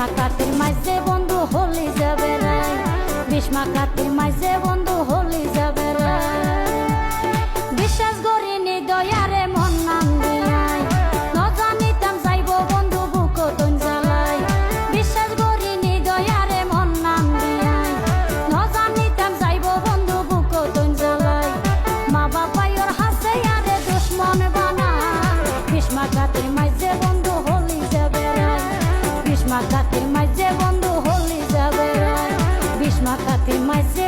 বিষ্মা কাতের মাঝে বন্ধু হলি যাবে রায় বিষ্মা কাতের মাঝে বন্ধু হলি যাবে রায় বিশ্বাস করিনি দয়ারে মন নাম দিয়াই। ন জানিতাম যাইব বন্ধু বুক তন জ্বালাই। বিশ্বাস করিনি দয়ারে মন নাম মাঝে বন্ধু হলি যাবে। বিষ্মা কাতি মাঝে